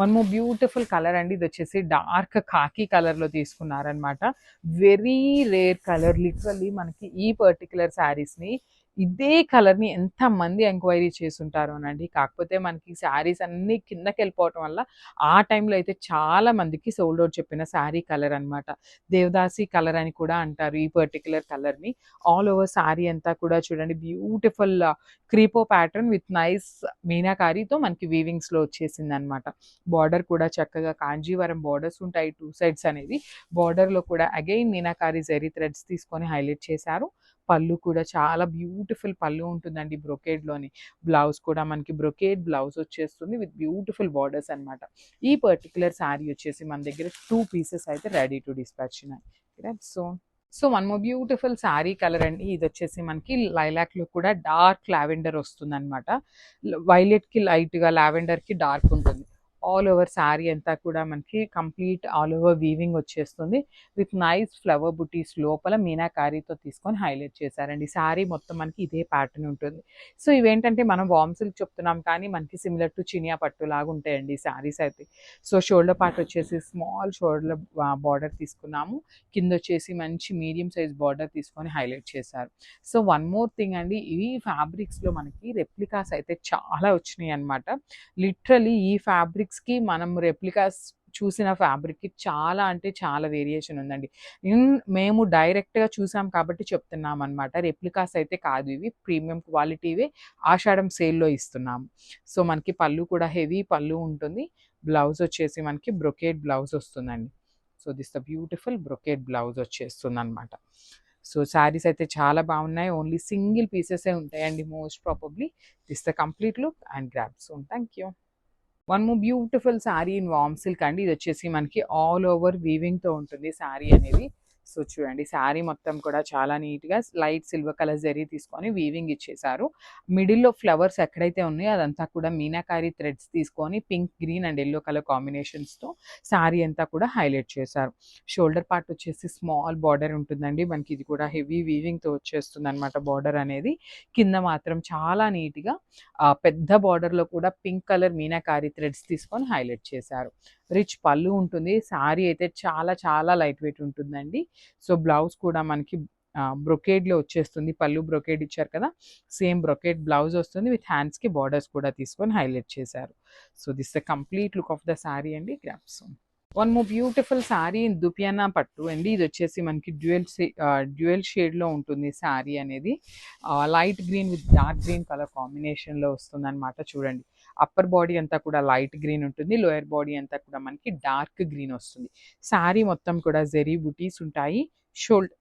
One more beautiful colour అండి. ఇది వచ్చేసి డార్క్ కాకి కలర్లో తీసుకున్నారనమాట వెరీ రేర్ కలర్. లిటరల్లీ మనకి ఈ పర్టికులర్ శారీస్ని ఇదే కలర్ని ఎంత మంది ఎంక్వైరీ చేసుంటారు అనండి. కాకపోతే మనకి శారీస్ అన్ని కిందకి వెళ్ళిపోవటం వల్ల ఆ టైంలో అయితే చాలా మందికి సోల్డ్ అవుట్ చెప్పిన శారీ కలర్ అన్నమాట. దేవదాసి కలర్ అని కూడా అంటారు ఈ పర్టికులర్ కలర్ని ఆల్ ఓవర్ శారీ అంతా కూడా చూడండి beautiful creeper pattern with nice మీనాకారితో మనకి వీవింగ్స్లో వచ్చేసింది అనమాట బార్డర్ కూడా చక్కగా కాంజీవరం బార్డర్స్ ఉంటాయి టూ సైడ్స్ అనేది బార్డర్లో కూడా అగైన్ మీనాకారి జెరీ థ్రెడ్స్ తీసుకొని హైలైట్ చేశారు. పళ్ళు కూడా చాలా బ్యూటిఫుల్ పళ్ళు ఉంటుందండి బ్రొకేడ్లోని. లోని బ్లౌజ్ కూడా మనకి బ్రొకేడ్ బ్లౌజ్ వచ్చేస్తుంది విత్ బ్యూటిఫుల్ బార్డర్స్ అన్నమాట. ఈ పర్టికులర్ శారీ వచ్చేసి మన దగ్గర టూ పీసెస్ అయితే రెడీ టు డిస్పాచ్ ఉన్నాయి. So so one beautiful sari colour అండి. ఇది వచ్చేసి మనకి లైలాక్లో కూడా డార్క్ లావెండర్ వస్తుంది అనమాట వైలెట్కి లైట్గా లావెండర్కి డార్క్ ఉంటుంది. ఆల్ ఓవర్ శారీ అంతా కూడా మనకి కంప్లీట్ ఆల్ ఓవర్ వీవింగ్ వచ్చేస్తుంది. విత్ నైస్ ఫ్లవర్ బుటీస్ లోపల మీనాకారీతో తీసుకొని హైలైట్ చేశారండి. శారీ మొత్తం మనకి ఇదే ప్యాటర్న్ ఉంటుంది. సో ఇవేంటంటే మనం వామ్ సిల్క్ చెప్తున్నాం కానీ మనకి సిమిలర్ టు చినియా పట్టు లాగా ఉంటాయండి శారీస్ అయితే. సో షోల్డర్ పార్ట్ వచ్చేసి స్మాల్ షోల్డర్ బార్డర్ తీసుకున్నాము. కింద వచ్చేసి మంచి మీడియం సైజ్ బార్డర్ తీసుకొని హైలైట్ చేశారు. సో వన్ మోర్ థింగ్ అండి ఈ ఫ్యాబ్రిక్స్లో మనకి రెప్లికాస్ అయితే చాలా వచ్చినాయి అనమాట లిటరలీ ఈ ఫ్యాబ్రిక్ కి మనం రెప్లికాస్ చూసిన ఫ్యాబ్రిక్కి చాలా అంటే చాలా వేరియేషన్ ఉందండి. ఇన్- మేము డైరెక్ట్గా చూసాం కాబట్టి చెప్తున్నాం అనమాట రెప్లికాస్ అయితే కాదు ఇవి ప్రీమియం క్వాలిటీవే ఆషాఢం సేల్లో ఇస్తున్నాము. సో మనకి పళ్ళు కూడా హెవీ పళ్ళు ఉంటుంది. బ్లౌజ్ వచ్చేసి మనకి బ్రొకేడ్ బ్లౌజ్ వస్తుందండి. So this the beautiful brocade blouse వచ్చేస్తుంది అనమాట సో శారీస్ అయితే చాలా బాగున్నాయి. ఓన్లీ సింగిల్ పీసెసే ఉంటాయండి. Most probably this the complete look and grab so thank you one more beautiful sari in warm silk అండి. ఇది వచ్చేసి మనకి ఆల్ ఓవర్ వీవింగ్తో ఉంటుంది శారీ అనేది. సో చూడండి శారీ మొత్తం కూడా చాలా నీట్గా లైట్ సిల్వర్ కలర్ జరీ తీసుకొని వీవింగ్ ఇచ్చేసారు మిడిల్లో ఫ్లవర్స్ ఎక్కడైతే ఉన్నాయో అదంతా కూడా మీనాకారి థ్రెడ్స్ తీసుకొని pink green and yellow colour కాంబినేషన్స్తో sari అంతా కూడా హైలైట్ చేశారు. షోల్డర్ పార్ట్ వచ్చేసి స్మాల్ బార్డర్ ఉంటుందండి. మనకి ఇది కూడా హెవీ వీవింగ్తో వచ్చేస్తుంది అనమాట బార్డర్ అనేది. కింద మాత్రం చాలా నీట్గా ఆ, పెద్ద బార్డర్లో లో కూడా పింక్ కలర్ మీనాకారి థ్రెడ్స్ తీసుకొని హైలైట్ చేశారు. రిచ్ పళ్ళు ఉంటుంది శారీ అయితే చాలా చాలా లైట్ వెయిట్ ఉంటుందండి. సో బ్లౌజ్ కూడా మనకి బ్రొకేడ్లో వచ్చేస్తుంది. పళ్ళు బ్రొకేడ్ ఇచ్చారు కదా సేమ్ బ్రొకేడ్ బ్లౌజ్ వస్తుంది విత్ హ్యాండ్స్కి బార్డర్స్ కూడా తీసుకొని హైలైట్ చేశారు. So this the complete look of the sari అండి. Grabs one more beautiful sari in dupion పట్టు అండి. ఇది వచ్చేసి మనకి డ్యూయల్ డ్యూయల్ షేడ్లో ఉంటుంది శారీ అనేది. Light green with dark green colour కాంబినేషన్లో వస్తుంది అనమాట చూడండి. అప్పర్ బాడీ అంతా కూడా లైట్ గ్రీన్ ఉంటుంది లోయర్ బాడీ అంతా కూడా మనకి డార్క్ గ్రీన్ వస్తుంది. శారీ మొత్తం కూడా జెరీ బుటీస్ ఉంటాయి. షోల్డ్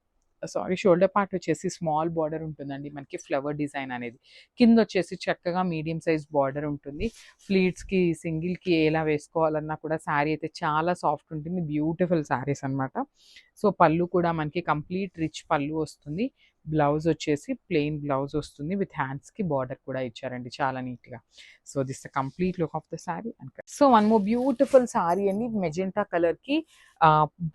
సారీ షోల్డర్ పార్ట్ వచ్చేసి స్మాల్ బార్డర్ ఉంటుందండి మనకి ఫ్లవర్ డిజైన్ అనేది. కింద వచ్చేసి చక్కగా మీడియం సైజ్ బార్డర్ ఉంటుంది. ప్లీట్స్కి సింగిల్కి ఎలా వేసుకోవాలన్నా కూడా శారీ అయితే చాలా సాఫ్ట్ ఉంటుంది బ్యూటిఫుల్ శారీస్ అన్నమాట. సో పళ్ళు కూడా మనకి కంప్లీట్ రిచ్ పళ్ళు వస్తుంది. బ్లౌజ్ వచ్చేసి ప్లెయిన్ బ్లౌజ్ వస్తుంది విత్ హ్యాండ్స్కి బార్డర్ కూడా ఇచ్చారండి చాలా నీట్గా so this the complete look of the sari so one more beautiful sari అండి. మెజెంటా కలర్కి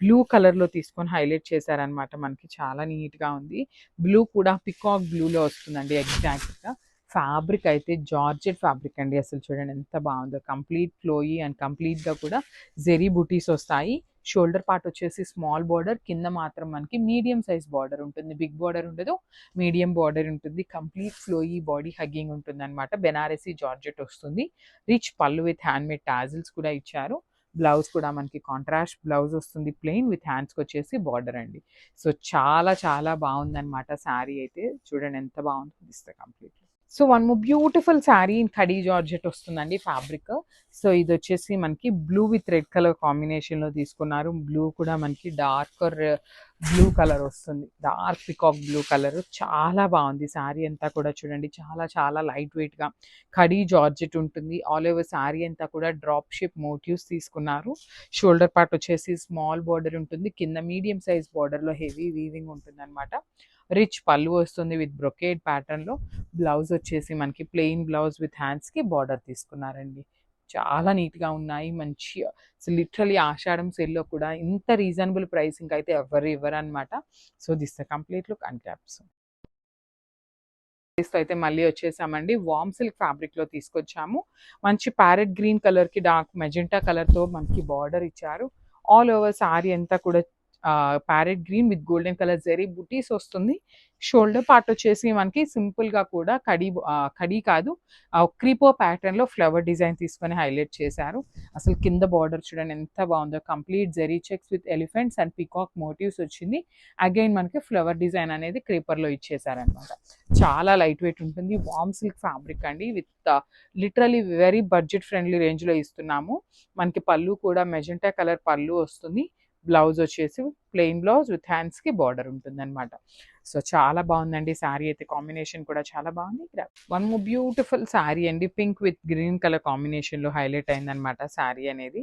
బ్లూ కలర్లో తీసుకొని హైలైట్ చేశారనమాట మనకి. చాలా నీట్గా ఉంది. బ్లూ కూడా పికాక్ బ్లూ లో వస్తుందండి ఎగ్జాక్ట్గా ఫ్యాబ్రిక్ అయితే జార్జెట్ ఫ్యాబ్రిక్ అండి అసలు చూడండి ఎంత బాగుందో. కంప్లీట్ ఫ్లోయి అండ్ కంప్లీట్గా కూడా జెరీ బుటీస్ వస్తాయి. షోల్డర్ పార్ట్ వచ్చేసి స్మాల్ బార్డర్ కింద మాత్రం మనకి మీడియం సైజ్ బార్డర్ ఉంటుంది. బిగ్ బార్డర్ ఉండదు మీడియం బార్డర్ ఉంటుంది. కంప్లీట్ ఫ్లోయీ బాడీ హగ్గింగ్ ఉంటుంది అనమాట బెనారసీ జార్జెట్ వస్తుంది. Rich pallu with handmade tassels కూడా ఇచ్చారు. బ్లౌజ్ కూడా మనకి కాంట్రాస్ట్ బ్లౌజ్ వస్తుంది ప్లెయిన్ విత్ హ్యాండ్స్కి వచ్చేసి బార్డర్ అండి. సో చాలా చాలా బాగుందన్నమాట శారీ అయితే. చూడండి ఎంత బాగుంది ఇస్తే complete. So one more beautiful sari in khaddi georgette వస్తుందండి ఫ్యాబ్రిక్. సో ఇది వచ్చేసి మనకి బ్లూ విత్ రెడ్ కలర్ కాంబినేషన్లో తీసుకున్నారు. బ్లూ కూడా మనకి డార్కర్ బ్లూ కలర్ వస్తుంది. Dark peacock blue colour. చాలా బాగుంది శారీ అంతా కూడా చూడండి. చాలా చాలా లైట్ వెయిట్గా కడీ జార్జెట్ ఉంటుంది. ఆల్ ఓవర్ శారీ అంతా కూడా డ్రాప్ షేప్ మోటివ్స్ తీసుకున్నారు. షోల్డర్ పార్ట్ వచ్చేసి స్మాల్ బార్డర్ ఉంటుంది. కింద మీడియం సైజ్ బార్డర్లో హెవీ వీవింగ్ ఉంటుంది అనమాట రిచ్ పళ్ళు వస్తుంది విత్ బ్రొకేడ్ ప్యాటర్న్లో. బ్లౌజ్ వచ్చేసి మనకి ప్లెయిన్ బ్లౌజ్ విత్ హ్యాండ్స్కి బార్డర్ తీసుకున్నారండి. చాలా నీట్గా ఉన్నాయి. మంచి లిటరలీ ఆషాఢం సెల్లో కూడా ఇంత రీజనబుల్ ప్రైసింగ్ అయితే ఎవరు ఇవ్వరు అనమాట so this the complete look and caps. తో అయితే మళ్ళీ వచ్చేసామండి. వామ్ సిల్క్ ఫ్యాబ్రిక్లో తీసుకొచ్చాము. మంచి ప్యారెట్ గ్రీన్ కలర్కి డార్క్ మెజెంటా కలర్తో మనకి బార్డర్ ఇచ్చారు. ఆల్ ఓవర్ సారీ అంతా కూడా parrot green with golden colour zari butis వస్తుంది. షోల్డర్ పార్ట్ వచ్చేసి మనకి సింపుల్గా కూడా కడి కడీ కడి కాదు. క్రీపో ప్యాటర్న్లో ఫ్లవర్ డిజైన్ తీసుకొని హైలైట్ చేశారు. అసలు కింద బార్డర్ చూడండి ఎంత బాగుందో. Complete zari checks with elephants and peacock motifs వచ్చింది. అగైన్ మనకి ఫ్లవర్ డిజైన్ అనేది క్రీపర్లో ఇచ్చేసారనమాట చాలా లైట్ వెయిట్ ఉంటుంది. వామ్ సిల్క్ ఫ్యాబ్రిక్ అండి. With literally very budget friendly రేంజ్లో ఇస్తున్నాము. మనకి పళ్ళు కూడా మెజెంటా కలర్ పళ్ళు వస్తుంది. బ్లౌజ్ వచ్చేసి ప్లెయిన్ బ్లౌజ్ విత్ హ్యాండ్స్కి బార్డర్ ఉంటుందన్నమాట. సో చాలా బాగుందండి శారీ అయితే. కాంబినేషన్ కూడా చాలా బాగుంది. ఇక్కడ వన్ మో బ్యూటిఫుల్ శారీ అండి. పింక్ విత్ గ్రీన్ కలర్ కాంబినేషన్లో హైలైట్ అయిందనమాట శారీ అనేది.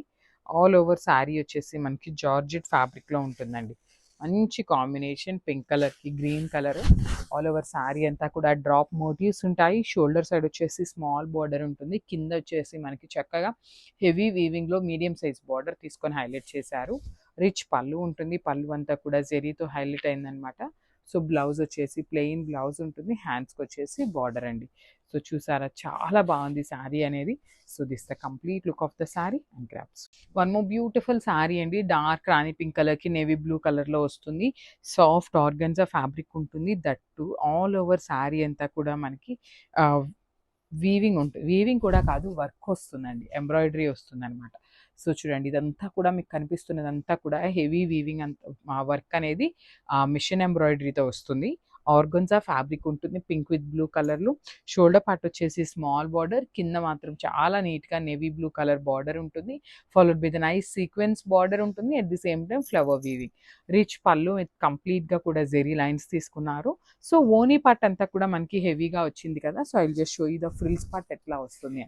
ఆల్ ఓవర్ శారీ వచ్చేసి మనకి జార్జెట్ ఫ్యాబ్రిక్లో ఉంటుందండి. మంచి కాంబినేషన్ పింక్ కలర్కి green colour. All over sari అంతా కూడా డ్రాప్ మోటివ్స్ ఉంటాయి. షోల్డర్ సైడ్ వచ్చేసి స్మాల్ బార్డర్ ఉంటుంది. కింద వచ్చేసి మనకి చక్కగా హెవీ వీవింగ్లో మీడియం సైజ్ బార్డర్ తీసుకొని హైలైట్ చేశారు. రిచ్ పళ్ళు ఉంటుంది. పళ్ళు అంతా కూడా జెరీతో హైలైట్ అయిందనమాట సో బ్లౌజ్ వచ్చేసి ప్లెయిన్ బ్లౌజ్ ఉంటుంది. హ్యాండ్స్కి వచ్చేసి బార్డర్ అండి. సో చూసారా చాలా బాగుంది శారీ అనేది. So this the complete look of the sari and grabs one more beautiful sari అండి. డార్క్ రాణి పింక్ కలర్కి నేవీ బ్లూ కలర్లో వస్తుంది. సాఫ్ట్ ఆర్గన్జా ఫ్యాబ్రిక్ ఉంటుంది. దట్టు ఆల్ ఓవర్ శారీ అంతా కూడా మనకి వీవింగ్ ఉంటుంది వీవింగ్ కూడా కాదు వర్క్ వస్తుందండి. ఎంబ్రాయిడరీ వస్తుంది అనమాట సో చూడండి ఇదంతా కూడా మీకు కనిపిస్తున్నదంతా కూడా హెవీ వీవింగ్ అంత వర్క్ అనేది మిషన్ ఎంబ్రాయిడరీతో వస్తుంది. ఆర్గన్జా ఫ్యాబ్రిక్ ఉంటుంది పింక్ విత్ బ్లూ కలర్లో. షోల్డర్ పార్ట్ వచ్చేసి స్మాల్ బార్డర్ కింద మాత్రం చాలా నీట్గా నేవీ బ్లూ కలర్ బార్డర్ ఉంటుంది. Followed by the nice sequence border ఉంటుంది. At the same time flower weaving. Rich pallu కంప్లీట్గా కూడా జెరీ లైన్స్ తీసుకున్నారు. సో ఓనీ పార్ట్ అంతా కూడా మనకి హెవీగా వచ్చింది కదా! సో ఐ జస్ట్ షో ఈ ద ఫ్రిల్స్ పార్ట్ ఎట్లా వస్తుంది.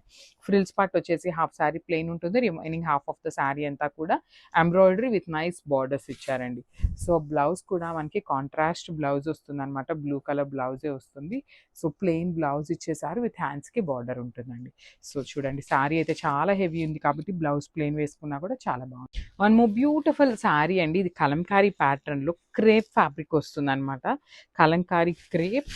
ఫ్రిల్స్ పార్ట్ వచ్చేసి హాఫ్ శారీ ప్లెయిన్ ఉంటుంది. Remaining half of the sari అంతా కూడా ఎంబ్రాయిడరీ విత్ నైస్ బార్డర్స్ ఇచ్చారండి. సో బ్లౌజ్ కూడా మనకి కాంట్రాస్ట్ బ్లౌజ్ వస్తుంది అనమాట బ్లూ కలర్ బ్లౌజే వస్తుంది. సో ప్లెయిన్ బ్లౌజ్ ఇచ్చేసారు విత్ హ్యాండ్స్కి బార్డర్ ఉంటుందండి. సో చూడండి శారీ అయితే చాలా హెవీ ఉంది కాబట్టి బ్లౌజ్ ప్లెయిన్ వేసుకున్నా కూడా చాలా బాగుంది. వన్ మో బ్యూటిఫుల్ శారీ అండి. ఇది కలంకారీ ప్యాటర్న్లో క్రేప్ ఫ్యాబ్రిక్ వస్తుంది అనమాట కలంకారీ క్రేప్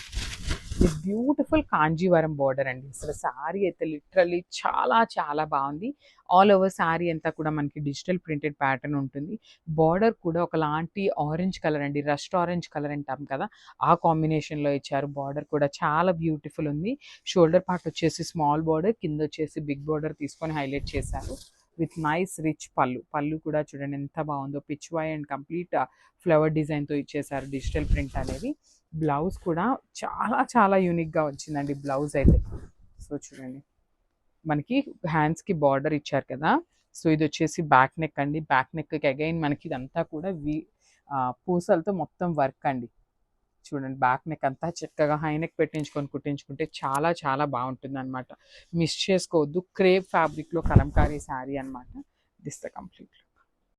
ఇది బ్యూటిఫుల్ కాంజీవరం బార్డర్ అండి. అసలు శారీ అయితే లిటరలీ చాలా చాలా బాగుంది. ఆల్ ఓవర్ శారీ అంతా కూడా మనకి డిజిటల్ ప్రింటెడ్ ప్యాటర్న్ ఉంటుంది. బార్డర్ కూడా ఒకలాంటి ఆరెంజ్ కలర్ అండి. రస్ట్ ఆరెంజ్ కలర్ అంటాం కదా ఆ కాంబినేషన్లో ఇచ్చారు. బార్డర్ కూడా చాలా బ్యూటిఫుల్ ఉంది. షోల్డర్ పార్ట్ వచ్చేసి స్మాల్ బార్డర్ కింద వచ్చేసి బిగ్ బార్డర్ తీసుకొని హైలైట్ చేశారు. విత్ నైస్ రిచ్ పళ్ళు. పళ్ళు కూడా చూడండి ఎంత బాగుందో. పిచ్వాయ్ అండ్ కంప్లీట్ ఫ్లవర్ డిజైన్తో ఇచ్చేసారు డిజిటల్ ప్రింట్ అనేది. బ్లౌజ్ కూడా చాలా చాలా యూనిక్గా వచ్చిందండి బ్లౌజ్ అయితే. సో చూడండి. మనకి హ్యాండ్స్కి బార్డర్ ఇచ్చారు కదా. సో ఇది వచ్చేసి బ్యాక్ నెక్ అండి. బ్యాక్ నెక్కి అగైన్ మనకి ఇదంతా కూడా వి పూసలతో మొత్తం వర్క్ అండి. చూడండి బ్యాక్ నెక్ అంతా చక్కగా హై నెక్ పెట్టించుకొని కుట్టించుకుంటే చాలా చాలా బాగుంటుంది అనమాట మిస్ చేసుకోవద్దు క్రేప్ ఫ్యాబ్రిక్లో కలంకారీ శారీ అనమాట దిస్ ద కంప్లీట్